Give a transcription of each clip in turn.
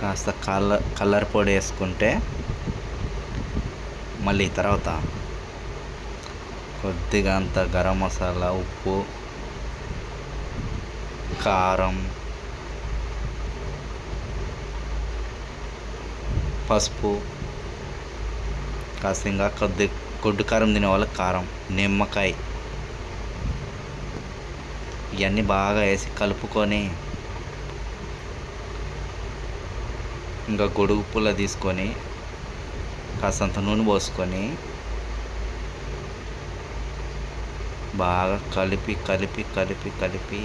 కాస్త colour colour పొడి వేసుకుంటే మళ్ళీ తర్వాత కొద్దిగా అంత గరం మసాలా ఉప్పు కారం పసుపు కాస్త ఇంకా కొద్ది గొడ్డు కారం తినే వాళ్ళకి కారం నిమ్మకాయ. ఇవన్నీ బాగా వేసి కలుపుకొని ఇంకా గొడుగు పుల్ల తీసుకొని కాసంత నూనె పోసుకొని బాగా కలిపి కలిపి కలిపి కలిపి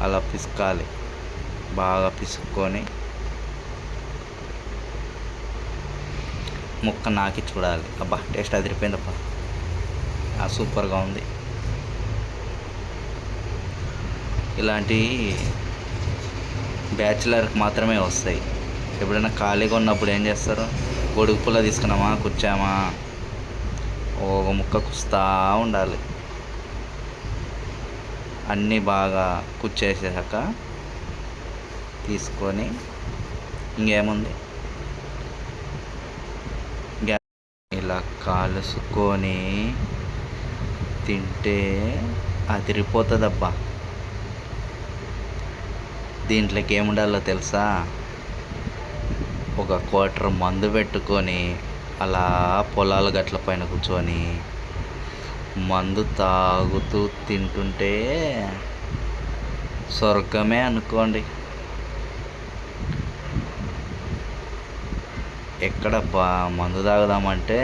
అలా పిసుకాలి. బాగా పిసుక్కొని ముక్క నాకి చూడాలి. అబ్బా టేస్ట్ అదిరిపోయిందబ్బా. ఆ సూపర్గా ఉంది. ఇలాంటి బ్యాచిలర్కి మాత్రమే వస్తాయి. ఎప్పుడైనా ఖాళీగా ఉన్నప్పుడు ఏం చేస్తారు? గొడుగు పుల్ల తీసుకున్నామా? కూర్చామా? ఒక ముక్క కుస్తా ఉండాలి. అన్నీ బాగా కుచ్చేసాక తీసుకొని ఇంకేముంది? ఇలా కాలుసుకొని తింటే అదిరిపోతుందబ్బా. దీంట్లోకి ఏముండాలో తెలుసా? ఒక క్వార్టర్ మందు పెట్టుకొని అలా పొలాల గట్ల పైన కూర్చొని మందు తాగుతూ తింటుంటే స్వర్గమే అనుకోండి. ఎక్కడబ్బా మందు తాగుదామంటే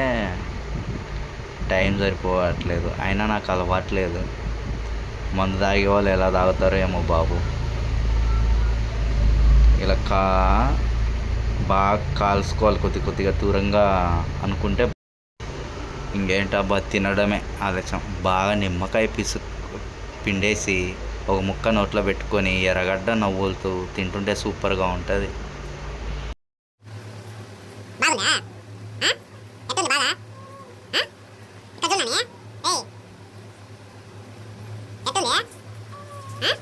టైం సరిపోవట్లేదు అయినా నాకు అలవాట్లేదు. మందు తాగే వాళ్ళు ఎలా తాగుతారో ఏమో బాబు. ఇలా కా బాగా కాల్చుకోవాలి కొద్ది కొద్దిగా దూరంగా అనుకుంటే ఇంకేంటబ్బా తినడమే ఆలస్యం బాగా నిమ్మకాయ పిసు పిండేసి ఒక ముక్క నోట్లో పెట్టుకొని ఎర్రగడ్డ నవ్వులుతూ తింటుంటే సూపర్గా ఉంటుంది. Huh?